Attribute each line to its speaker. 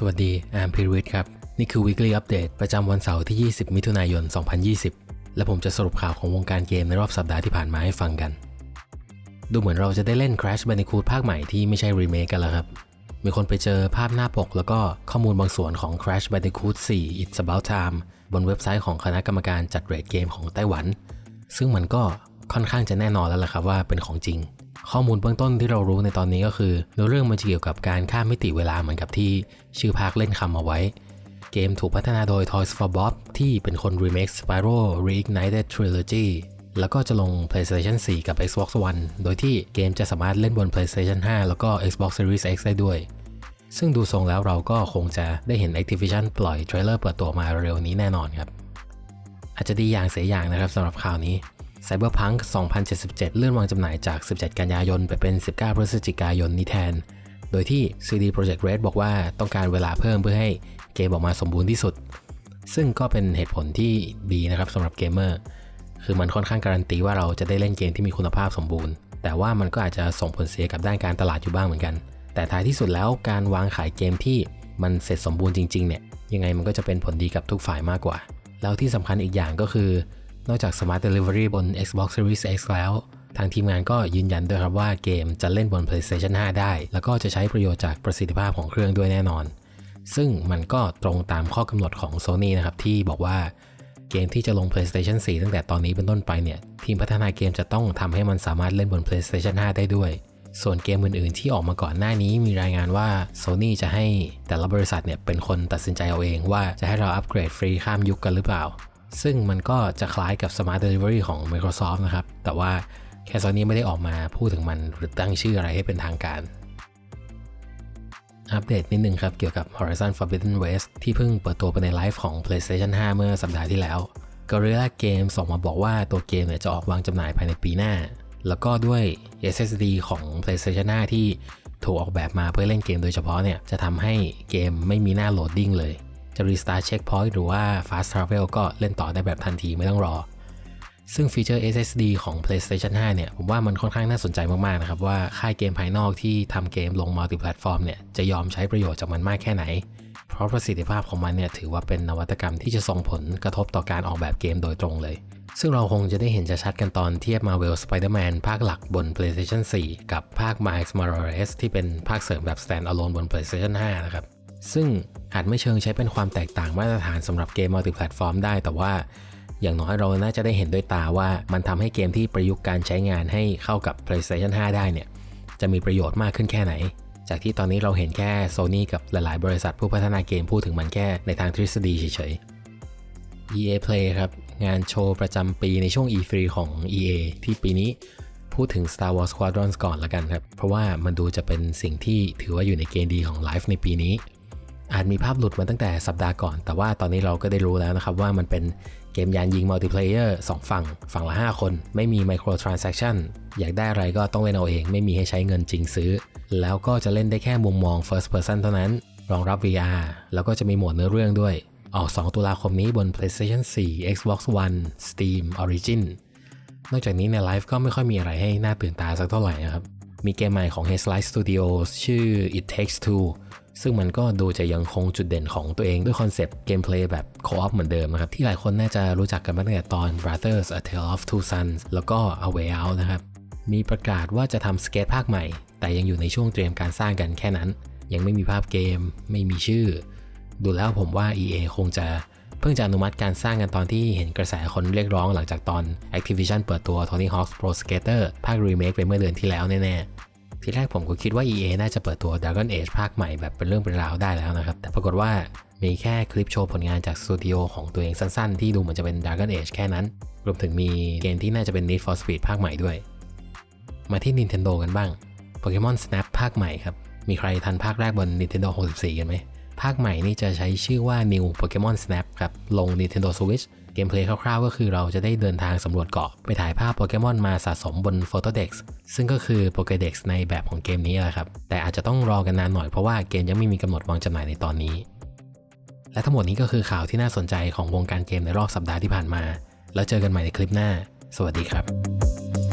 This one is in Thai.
Speaker 1: สวัสดีอามพิรวิทครับ นี่คือ weekly update ประจำวันเสาร์ที่ 20 มิถุนายน 2020 และผมจะสรุปข่าวของวงการเกมในรอบสัปดาห์ที่ผ่านมาให้ฟังกัน ดูเหมือนเราจะได้เล่น Crash Bandicoot ภาคใหม่ที่ไม่ใช่รีเมคกันแล้วครับ มีคนไปเจอภาพหน้าปก แล้วก็ข้อมูลบางส่วนของ Crash Bandicoot 4 It's About Time บนเว็บไซต์ของคณะกรรมการจัดเรทเกมของไต้หวัน ซึ่งมันก็ค่อนข้างจะแน่นอนแล้วล่ะครับว่าเป็นของจริง ข้อมูลเบื้องต้นที่เรารู้ในตอนนี้ก็คือเนื้อเรื่องมันจะเกี่ยวกับการข้ามมิติเวลาเหมือนกับที่ชื่อภาคเล่นคำเอาไว้ เกมถูกพัฒนาโดย Toys for Bob ที่เป็นคน remake Spyro Reignited Trilogy แล้วก็จะลง PlayStation 4 กับ Xbox One โดยที่เกมจะสามารถเล่นบน PlayStation 5 แล้วก็ Xbox Series X ได้ด้วย ซึ่งดูทรงแล้วเราก็คงจะได้เห็น Activision ปล่อยเทรลเลอร์เปิดตัวมาเร็วนี้แน่นอนครับ อาจจะดีอย่างเสียอย่างนะครับสำหรับข่าวนี้ Cyberpunk 2077 เลื่อนวางจำหน่ายจาก 17 กันยายน ไปเป็น 19 พฤศจิกายนนี้แทน โดยที่ CD Projekt Red บอกว่าต้องการเวลาเพิ่มเพื่อให้เกมออกมาสมบูรณ์ที่สุด ซึ่งก็เป็นเหตุผลที่ดีนะครับสำหรับเกมเมอร์ คือมันค่อนข้างการันตีว่าเราจะได้เล่นเกมที่มีคุณภาพสมบูรณ์ แต่ว่ามันก็อาจจะส่งผลเสียกับด้านการตลาดอยู่บ้างเหมือนกัน แต่ท้ายที่สุดแล้วการวางขายเกมที่มันเสร็จสมบูรณ์จริงๆเนี่ย ยังไงมันก็จะเป็นผลดีกับทุกฝ่ายมากกว่า แล้วที่สำคัญอีกอย่างก็คือ นอกจาก Smart Delivery บน Xbox Series X แล้ว ทางทีมงานก็ยืนยันด้วยครับว่าเกมจะเล่นบน PlayStation 5 ได้ แล้วก็จะใช้ประโยชน์จากประสิทธิภาพของเครื่องด้วยแน่นอน ซึ่งมันก็ตรงตามข้อกำหนดของ Sony นะครับ ที่บอกว่าเกมที่จะลง PlayStation 4 ตั้งแต่ตอนนี้เป็นต้นไปเนี่ย ทีมพัฒนาเกมจะต้องทำให้มันสามารถเล่นบน PlayStation 5 ได้ด้วย ส่วนเกมอื่นๆ ที่ออกมาก่อนหน้านี้มีรายงานว่า Sony จะให้แต่ละบริษัทเนี่ยเป็นคนตัดสินใจเอาเองว่าจะให้เราอัปเกรดฟรีข้ามยุคกันหรือเปล่า ซึ่งมันก็จะคล้ายกับ Smart Delivery ของ Microsoft นะครับ แต่ว่าแค่ Sony ไม่ได้ออกมาพูดถึงมันหรือตั้งชื่ออะไรให้เป็นทางการ อัปเดตนิดนึงครับ เกี่ยวกับ Horizon Forbidden West ที่เพิ่งเปิดตัวไปในไลฟ์ของ PlayStation 5 เมื่อสัปดาห์ที่แล้ว Guerrilla Games ส่งมาบอกว่าตัวเกมเนี่ยจะออกวางจำหน่ายภายในปีหน้า แล้วก็ด้วย SSD ของ PlayStation 5 ที่ถูกออกแบบมาเพื่อเล่นเกมโดยเฉพาะเนี่ยจะทำให้เกมไม่มีหน้าโหลดดิ้งเลย จะ Restart Checkpoint หรือว่า Fast Travel ก็เล่นต่อได้แบบทันทีไม่ต้องรอ ซึ่งฟีเจอร์ SSD ของ PlayStation 5 เนี่ย ผมว่ามันค่อนข้างน่าสนใจมาก ๆ นะครับ ว่าค่ายเกมภายนอกที่ทำเกมลงมัลติแพลตฟอร์มเนี่ย จะยอมใช้ประโยชน์จากมันมากแค่ไหน เพราะประสิทธิภาพของมันเนี่ยถือว่าเป็นนวัตกรรมที่จะส่งผลกระทบต่อการออกแบบเกมโดยตรงเลย ซึ่งเราคงจะได้เห็นจะชัดกันตอนเทียบ Marvel Spider-Man ภาคหลักบน PlayStation 4 กับภาค Miles Morales ที่เป็นภาคเสริมแบบ Stand Alone บน PlayStation 5 นะครับ ซึ่งอาจไม่เชิงใช้เป็นความแตกต่างมาตรฐานสำหรับเกมมัลติแพลตฟอร์มได้ แต่ว่าอย่างน้อยเราน่าจะได้เห็นด้วยตาว่ามันทำให้เกมที่ประยุกต์การใช้งานให้เข้ากับ PlayStation 5 ได้เนี่ย จะมีประโยชน์มากขึ้นแค่ไหน จากที่ตอนนี้เราเห็นแค่ Sony กับหลาย ๆ บริษัทผู้พัฒนาเกมพูดถึงมันแค่ในทางทฤษฎีเฉย ๆ EA Play ครับ งานโชว์ประจำปีในช่วง E3 ของ EA ที่ปีนี้พูดถึง Star Wars Squadrons ก่อนละกันครับ เพราะว่ามันดูจะเป็นสิ่งที่ถือว่าอยู่ในเกณฑ์ดีของไลฟ์ในปีนี้ อาจมีภาพหลุดมาตั้งแต่สัปดาห์ก่อน แต่ว่าตอนนี้เราก็ได้รู้แล้วนะครับว่ามันเป็นเกมยานยิงมัลติเพลเยอร์2ฝั่ง ฝั่งละ 5 คน ไม่มีไมโครทราน s a c t ชันอยากได้อะไรก็ต้องเล่นเอาเอง ไม่มีให้ใช้เงินจริงซื้อ แล้วก็จะเล่นได้แค่มุมมอง first person เท่านั้น รองรับ VR แล้วก็จะมีโหมดเนื้อเรื่องด้วย ออก 2 ตุลาคมนี้บน PlayStation 4 Xbox One Steam Origin นอกจากนี้ในไลฟ์ก็ไม่ค่อยมีอะไรให้น่าตื่นตาสักเท่าไหร่นะครับ มีเกมใหม่ของ Hazelight Studios ชื่อ It Takes Two ซึ่งมันก็ดูจะยังคงจุดเด่นของตัวเองด้วยคอนเซปต์เกมเพลย์แบบโคออฟเหมือนเดิมนะครับ ที่หลายคนน่าจะรู้จักกันมาตั้งแต่ตอน Brothers A Tale of Two Sons แล้วก็ A Way Out นะครับ มีประกาศว่าจะทำสเกตภาคใหม่ แต่ยังอยู่ในช่วงเตรียมการสร้างกันแค่นั้น ยังไม่มีภาพเกม ไม่มีชื่อ ดูแล้วผมว่า EA คงจะ เพิ่งจะอนุมัติการสร้างกันตอนที่เห็นกระแสคนเรียกร้องหลังจากตอน Activision เปิดตัว Tony Hawk's Pro Skater ภาครีเมคไปเมื่อเดือนที่แล้วแน่ๆ ทีแรกผมก็คิดว่า EA น่าจะเปิดตัว Dragon Age ภาคใหม่แบบเป็นเรื่องเป็นราวได้แล้วนะครับ แต่ปรากฏว่ามีแค่คลิปโชว์ผลงานจากสตูดิโอของตัวเองสั้นๆ ที่ดูเหมือนจะเป็น Dragon Age แค่นั้น รวมถึงมีเกมที่น่าจะเป็น Need for Speed ภาคใหม่ด้วย มาที่ Nintendo กันบ้าง Pokemon Snap ภาคใหม่ครับ มีใครทันภาคแรกบน Nintendo 64 กันไหม ภาคใหม่นี่จะใช้ชื่อว่า New Pokemon Snap ครับ ลง Nintendo Switch เกมเพลย์คร่าวๆ ก็คือเราจะได้เดินทางสำรวจเกาะไปถ่ายภาพโปเกมอนมาสะสมบน Photodex ซึ่งก็คือ Pokédex ในแบบของเกมนี้แหละครับ แต่อาจจะต้องรอกันนานหน่อยเพราะว่าเกมยังไม่มีกำหนดวางจำหน่ายในตอนนี้ และทั้งหมดนี้ก็คือข่าวที่น่าสนใจของวงการเกมในรอบสัปดาห์ที่ผ่านมา แล้วเจอกันใหม่ในคลิปหน้า สวัสดีครับ